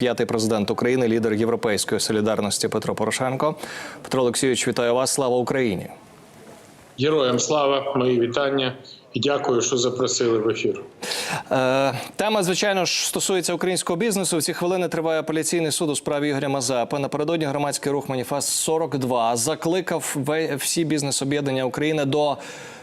П'ятий президент України, лідер Європейської солідарності Петро Порошенко. Петро Олексійович, вітаю вас. Слава Україні! Героям слава, мої вітання і дякую, що запросили в ефір. Е, тема, звичайно ж, стосується українського бізнесу. В ці хвилини триває апеляційний суд у справі Ігоря Мазепи. Напередодні громадський рух Маніфест 42 закликав всі бізнес-об'єднання України до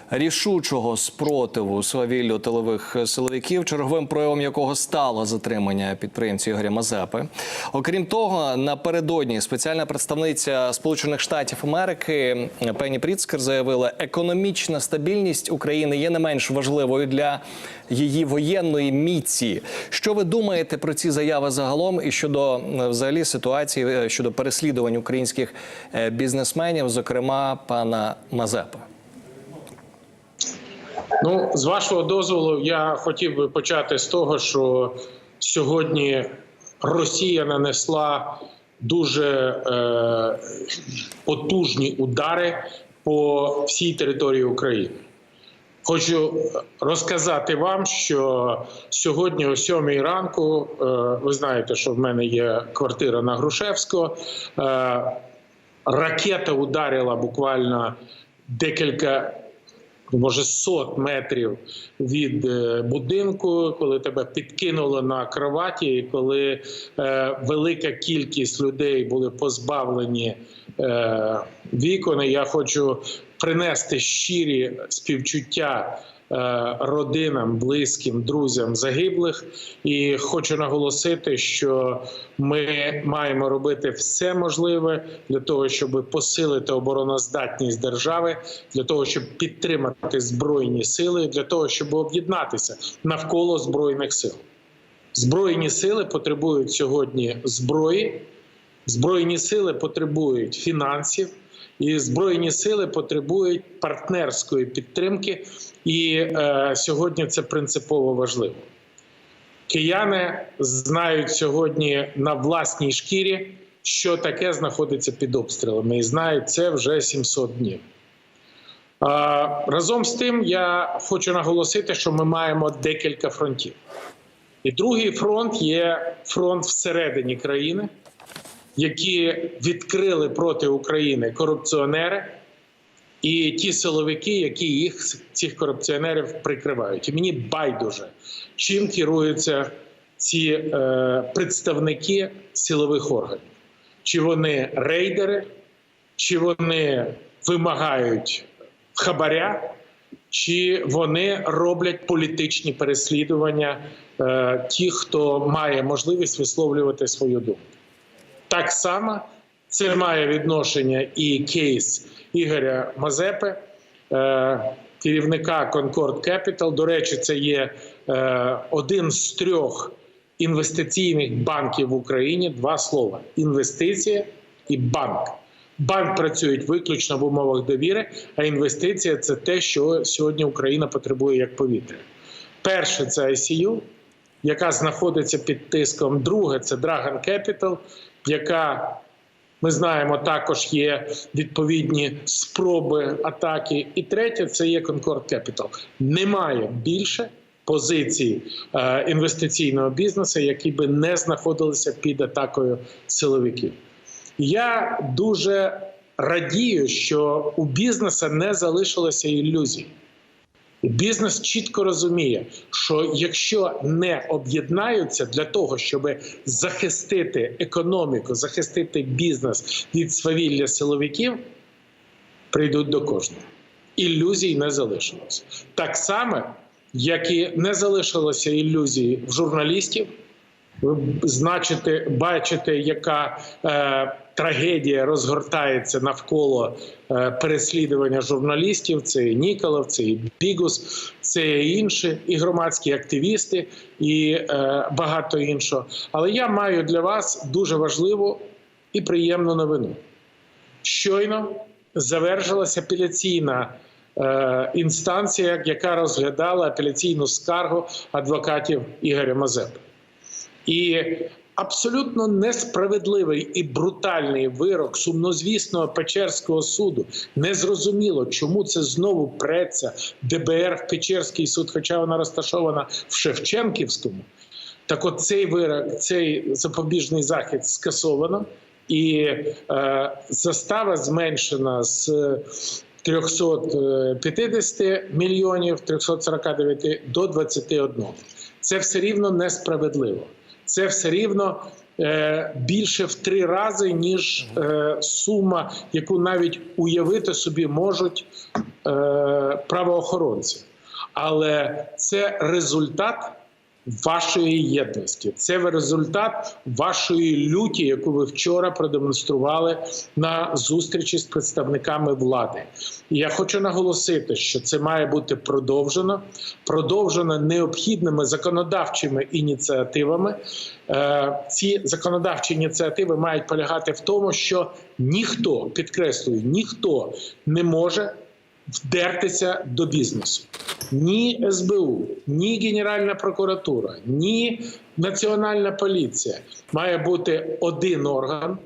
рішучого спротиву свавіллю тилових силовиків, черговим проявом якого стало затримання підприємця Ігоря Мазепи. Окрім того, напередодні спеціальна представниця Сполучених Штатів Америки Пенні Пріцкер заявила, економічна стабільність України є не менш важливою для її воєнної міці. Що ви думаєте про ці заяви загалом і щодо е, взагалі ситуації е, щодо переслідувань українських е, бізнесменів, зокрема пана Мазепи? Ну, з вашого дозволу, я хотів би почати з того, що сьогодні Росія нанесла дуже е, потужні удари по всій території України. Хочу розказати вам, що сьогодні о сьомій ранку, е, ви знаєте, що в мене є квартира на Грушевського. е, Ракета ударила буквально декілька, може, сот метрів від е, будинку, коли тебе підкинуло на кроваті, і коли е, велика кількість людей були позбавлені е, вікон. Я хочу принести щирі співчуття. Е, Родинам, близьким, друзям загиблих, і хочу наголосити, що ми маємо робити все можливе для того, щоб посилити обороноздатність держави, для того, щоб підтримати збройні сили, для того, щоб об'єднатися навколо збройних сил. Збройні сили потребують сьогодні зброї, збройні сили потребують фінансів, і збройні сили потребують партнерської підтримки. І е, сьогодні це принципово важливо. Кияни знають сьогодні на власній шкірі, що таке знаходиться під обстрілами, і знають це вже 700 днів. Разом з тим, я хочу наголосити, що ми маємо декілька фронтів. І другий фронт є фронт всередині країни, які відкрили проти України корупціонери і ті силовики, які їх цих корупціонерів прикривають. І мені байдуже, чим керуються ці е, представники силових органів. Чи вони рейдери, чи вони вимагають хабаря, чи вони роблять політичні переслідування е, тих, хто має можливість висловлювати свою думку. Так само це має відношення і кейс Ігоря Мазепи, е, керівника Concord Capital. До речі, це є е, один з трьох інвестиційних банків в Україні. Два слова: інвестиція і банк. Банк працює виключно в умовах довіри, а інвестиція це те, що сьогодні Україна потребує як повітря. Перше це ICU, яка знаходиться під тиском. Друге це Dragon Capital, яка ми знаємо, також є відповідні спроби атаки. І третє це є Concord Capital. Немає більше позицій е, інвестиційного бізнесу, які би не знаходилися під атакою силовиків. Я дуже радію, що у бізнесу не залишилося ілюзій. Бізнес чітко розуміє, що якщо не об'єднаються для того, щоб захистити економіку, захистити бізнес від свавілля силовиків, прийдуть до кожного. Ілюзій не залишилось. Так само, як і не залишилося ілюзії в журналістів. Ви значите, бачите, яка е, трагедія розгортається навколо е, переслідування журналістів. Це і Ніколов, це і Бігус, це і інші, і громадські активісти, і е, багато іншого. Але я маю для вас дуже важливу і приємну новину. Щойно завершилася апеляційна е, інстанція, яка розглядала апеляційну скаргу адвокатів Ігоря Мазепи. І абсолютно несправедливий і брутальний вирок сумнозвісного Печерського суду. Незрозуміло, чому це знову преться ДБР в Печерський суд, хоча вона розташована в Шевченківському. Так, от цей вирок, цей запобіжний захід скасовано, і е, застава зменшена з 350 мільйонів 349 до 21. Це все рівно несправедливо. Це все рівно е, більше в три рази, ніж е, сума, яку навіть уявити собі можуть е, правоохоронці. Але це результат вашої єдності. Це результат вашої люті, яку ви вчора продемонстрували на зустрічі з представниками влади. І я хочу наголосити, що це має бути продовжено, продовжено необхідними законодавчими ініціативами. Е, Ці законодавчі ініціативи мають полягати в тому, що ніхто підкреслюю, ніхто не може вдертися до бізнесу. Ні СБУ, ні Генеральна прокуратура, ні Національна поліція має бути один орган,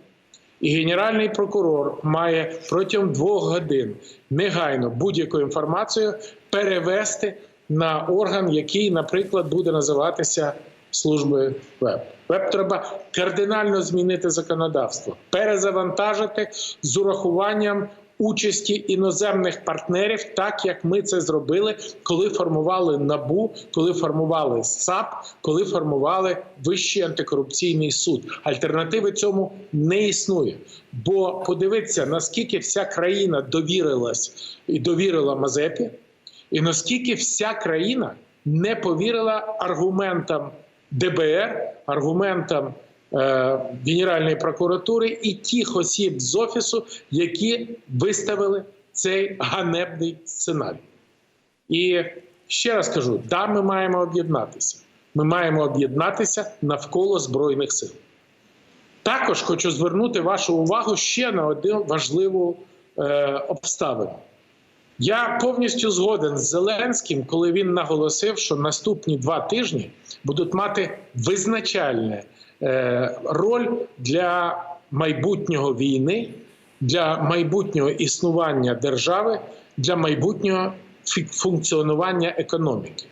і генеральний прокурор має протягом двох годин негайно будь-яку інформацію перевести на орган, який, наприклад, буде називатися службою ВЕБ. ВЕБ треба кардинально змінити законодавство, перезавантажити з урахуванням участі іноземних партнерів, так як ми це зробили, коли формували набу, коли формували САП, коли формували Вищий антикорупційний суд. Альтернативи цьому не існує. Бо подивіться, наскільки вся країна довірилась і довірила Мазепі, і наскільки вся країна не повірила аргументам ДБР, аргументам Генеральної прокуратури і тих осіб з офісу, які виставили цей ганебний сценарій. І ще раз кажу: да, ми маємо об'єднатися. Ми маємо об'єднатися навколо Збройних сил. Також хочу звернути вашу увагу ще на одну важливу е, обставину. Я повністю згоден з Зеленським, коли він наголосив, що наступні два тижні будуть мати визначальну е, роль для майбутнього війни, для майбутнього існування держави, для майбутнього функціонування економіки.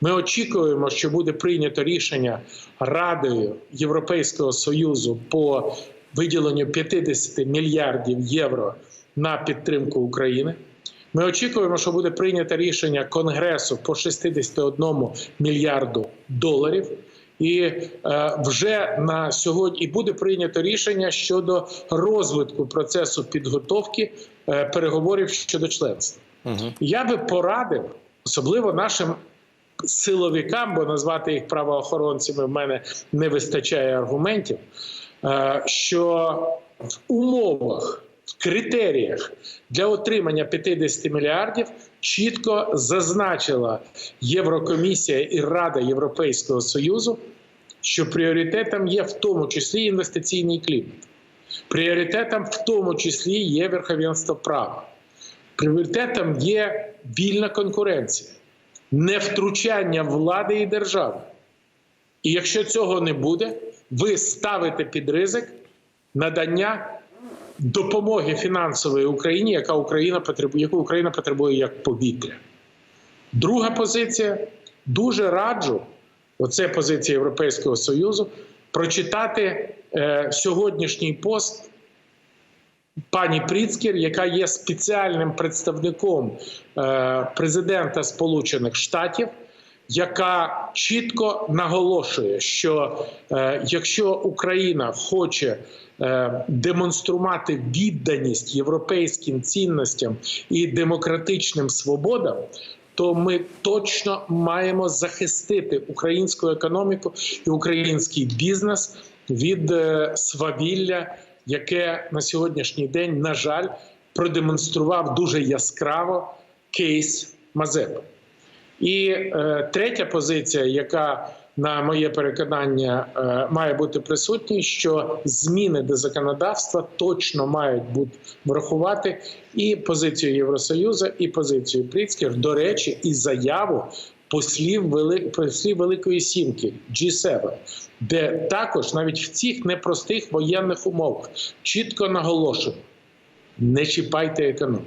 Ми очікуємо, що буде прийнято рішення Радою Європейського Союзу по виділенню 50 мільярдів євро на підтримку України. Ми очікуємо, що буде прийнято рішення Конгресу по 61 мільярду доларів. І е, вже на сьогодні і буде прийнято рішення щодо розвитку процесу підготовки е, переговорів щодо членства. Угу. Я би порадив, особливо нашим силовикам, бо назвати їх правоохоронцями в мене не вистачає аргументів, е, що в умовах, в критеріях для отримання 50 мільярдів чітко зазначила Єврокомісія і Рада Європейського Союзу, що пріоритетом є в тому числі інвестиційний клімат. Пріоритетом в тому числі є верховенство права. Пріоритетом є вільна конкуренція, не втручання влади і держави. І якщо цього не буде, ви ставите під ризик надання допомоги фінансової Україні, яка Україна потребує, яку Україна потребує як повітря. Друга позиція дуже раджу, оце позиція Європейського Союзу, прочитати е, сьогоднішній пост пані Пріцкер, яка є спеціальним представником е, президента Сполучених Штатів, яка чітко наголошує, що е, якщо Україна хоче демонструвати відданість європейським цінностям і демократичним свободам, то ми точно маємо захистити українську економіку і український бізнес від е, свавілля, яке на сьогоднішній день, на жаль, продемонстрував дуже яскраво кейс Мазепи. І е, третя позиція, яка на моє переконання е, має бути присутній, що зміни до законодавства точно мають бути врахувати і позицію Євросоюзу, і позицію Пріцкер, до речі, і заяву послів, Вели... послів Великої Сімки G7, де також навіть в цих непростих воєнних умовах чітко наголошено: не чіпайте економіку,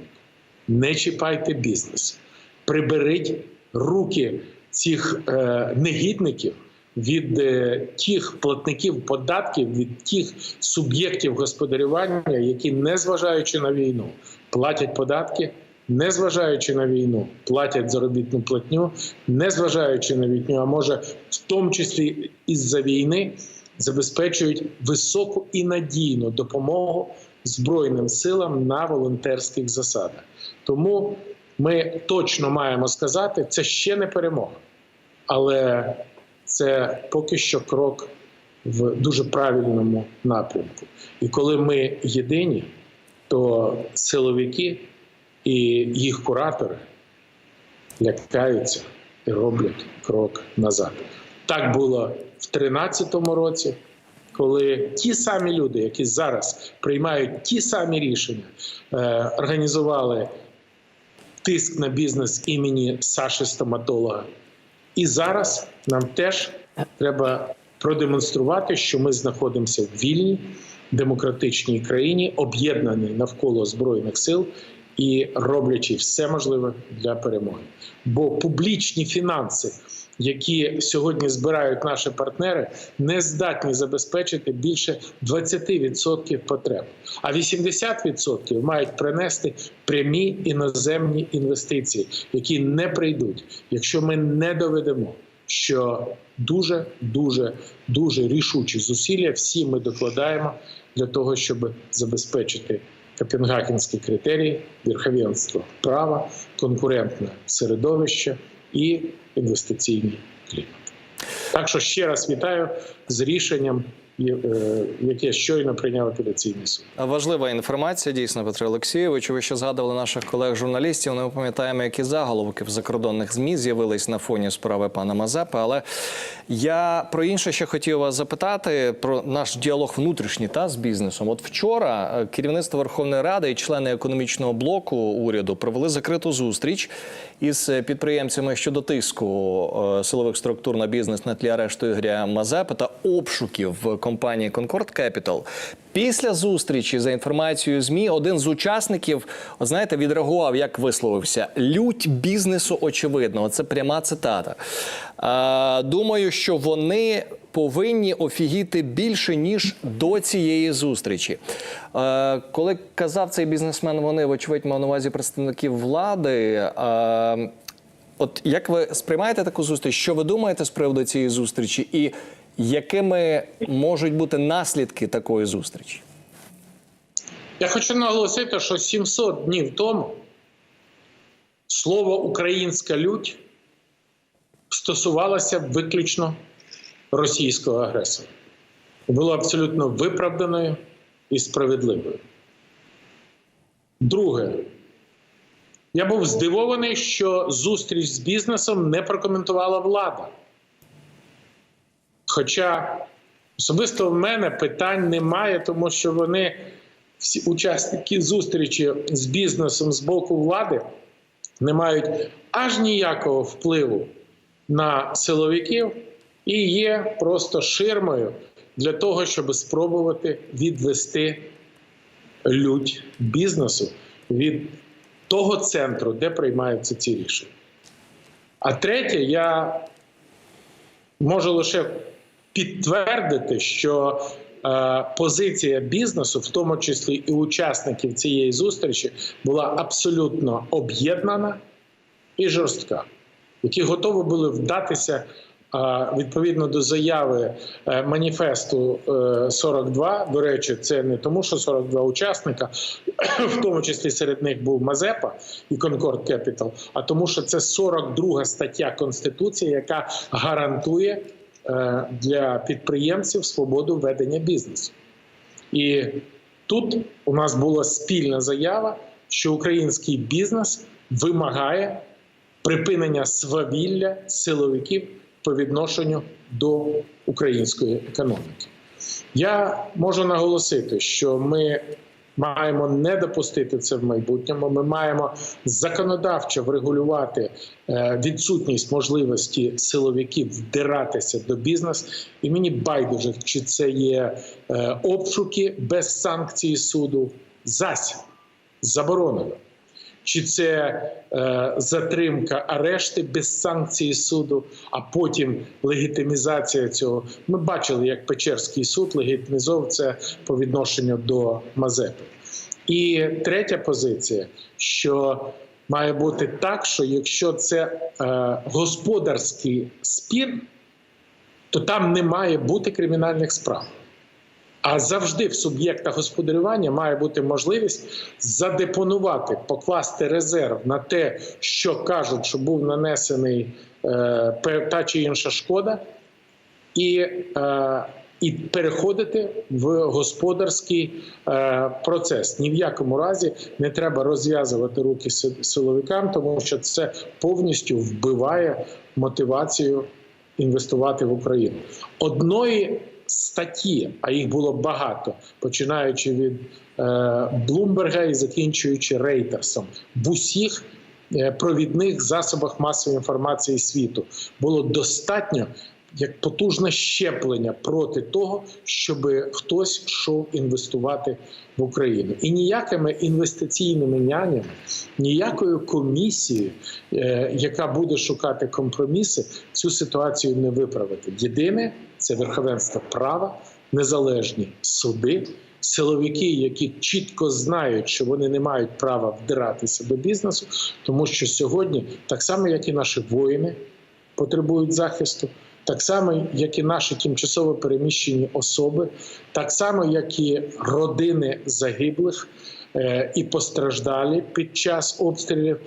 не чіпайте бізнес, приберіть руки цих е, негідників від е, тих платників податків, від тих суб'єктів господарювання, які, незважаючи на війну, платять податки, незважаючи на війну, платять заробітну платню, незважаючи на війну, а може в тому числі із-за війни забезпечують високу і надійну допомогу Збройним силам на волонтерських засадах. Тому ми точно маємо сказати, це ще не перемога, але це поки що крок в дуже правильному напрямку. І коли ми єдині, то силовики і їх куратори лякаються і роблять крок назад. Так було в 2013 році, коли ті самі люди, які зараз приймають ті самі рішення, е, організували тиск на бізнес імені Саші Стоматолога. І зараз нам теж треба продемонструвати, що ми знаходимося в вільній демократичній країні, об'єднаній навколо збройних сил і роблячи все можливе для перемоги. Бо публічні фінанси, які сьогодні збирають наші партнери, не здатні забезпечити більше 20% потреб, а 80% мають принести прямі іноземні інвестиції, які не прийдуть, якщо ми не доведемо. Що дуже дуже дуже рішучі зусилля всі ми докладаємо для того, щоб забезпечити копенгагенські критерії, верховенство права, конкурентне середовище і інвестиційний клімат. Так що ще раз вітаю з рішенням, яке щойно прийняв апеляційний суд. Важлива інформація, дійсно, Петро Олексійович. Ви ще згадували наших колег-журналістів. Ми пам'ятаємо, які заголовки в закордонних ЗМІ з'явились на фоні справи пана Мазепи. Але я про інше ще хотів вас запитати про наш діалог внутрішній та з бізнесом. От вчора е, керівництво Верховної Ради і члени економічного блоку уряду провели закриту зустріч із підприємцями щодо тиску е, силових структур на бізнес на тлі арешту Ігоря Мазепи та обшуків в компанії Concord Capital. Після зустрічі за інформацією змі один з учасників, знаєте, відреагував, як висловився: лють бізнесу очевидно. Це пряма цитата. Думаю, що вони повинні офігіти більше ніж до цієї зустрічі. Коли казав цей бізнесмен, вони вочевидь мав на увазі представників влади. От як ви сприймаєте таку зустріч? Що ви думаєте з приводу цієї зустрічі, і якими можуть бути наслідки такої зустрічі? Я хочу наголосити, що 700 днів тому слово українська лють стосувалося виключно російського агресора. Було абсолютно виправданою і справедливою. Друге, я був здивований, що зустріч з бізнесом не прокоментувала влада. Хоча особисто в мене питань немає, тому що вони, всі учасники зустрічі з бізнесом з боку влади, не мають аж ніякого впливу на силовиків і є просто ширмою для того, щоб спробувати відвести лють бізнесу від того центру, де приймаються ці рішення. А третє, я можу лише підтвердити, що е, позиція бізнесу, в тому числі і учасників цієї зустрічі, була абсолютно об'єднана і жорстка, які готові були вдатися. е, Відповідно до заяви е, маніфесту е, 42, до речі, це не тому, що 42 учасника, в тому числі серед них був Мазепа і Concord Capital, а тому, що це 42 стаття Конституції, яка гарантує е, для підприємців свободу ведення бізнесу. І тут у нас була спільна заява, що український бізнес вимагає припинення свавілля силовиків по відношенню до української економіки. Я можу наголосити, що ми маємо не допустити це в майбутньому. Ми маємо законодавчо врегулювати е, відсутність можливості силовиків вдиратися до бізнесу. І мені байдуже, чи це є е, обшуки без санкції суду, Зась заборонено. Чи це е, затримка арешти без санкції суду, а потім легітимізація цього. Ми бачили, як Печерський суд легітимізував це по відношенню до Мазепи. І третя позиція, що має бути так, що якщо це е, господарський спір, то там не має бути кримінальних справ. А завжди в суб'єкта господарювання має бути можливість задепонувати, покласти резерв на те, що кажуть, що був нанесений е, та чи інша шкода, і, е, і переходити в господарський е, процес. Ні в якому разі не треба розв'язувати руки силовикам, тому що це повністю вбиває мотивацію інвестувати в Україну. Одної статті, а їх було багато, починаючи від Блумберга і закінчуючи Рейтерсом, в усіх е, провідних засобах масової інформації світу було достатньо як потужне щеплення проти того, щоб хтось йшов інвестувати в Україну. І ніякими інвестиційними нянями, ніякою комісією, е, яка буде шукати компроміси, цю ситуацію не виправити. Єдине це верховенство права, незалежні суди. Силовики, які чітко знають, що вони не мають права вдиратися до бізнесу, тому що сьогодні, так само як і наші воїни, потребують захисту, так само, як і наші тимчасово переміщені особи, так само, як і родини загиблих е, і постраждалі під час обстрілів.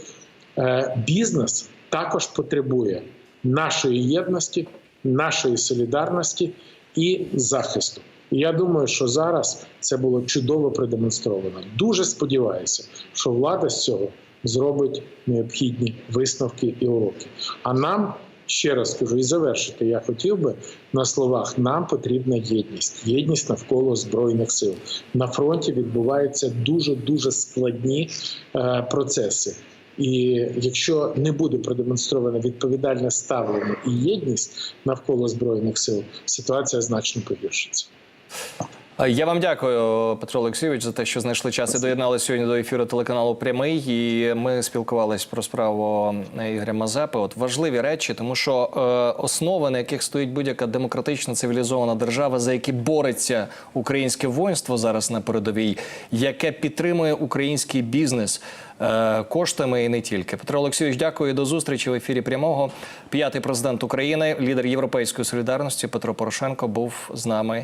Е, бізнес також потребує нашої єдності, нашої солідарності і захисту. Я думаю, що зараз це було чудово продемонстровано. Дуже сподіваюся, що влада з цього зробить необхідні висновки і уроки. А нам ще раз кажу і завершити, я хотів би на словах: нам потрібна єдність, єдність навколо збройних сил. На фронті відбуваються дуже дуже складні е, процеси. І якщо не буде продемонстровано відповідальне ставлення і єдність навколо збройних сил, ситуація значно погіршиться. Я вам дякую, Петро Олексійович, за те, що знайшли час і доєдналися сьогодні до ефіру телеканалу Прямий. І ми спілкувалися про справу Ігоря Мазепи. От важливі речі, тому що е, основи, на яких стоїть будь-яка демократична цивілізована держава, за які бореться українське воїнство зараз на передовій, яке підтримує український бізнес е, коштами і не тільки. Петро Олексійович, дякую. До зустрічі в ефірі прямого. П'ятий президент України, лідер Європейської солідарності Петро Порошенко був з нами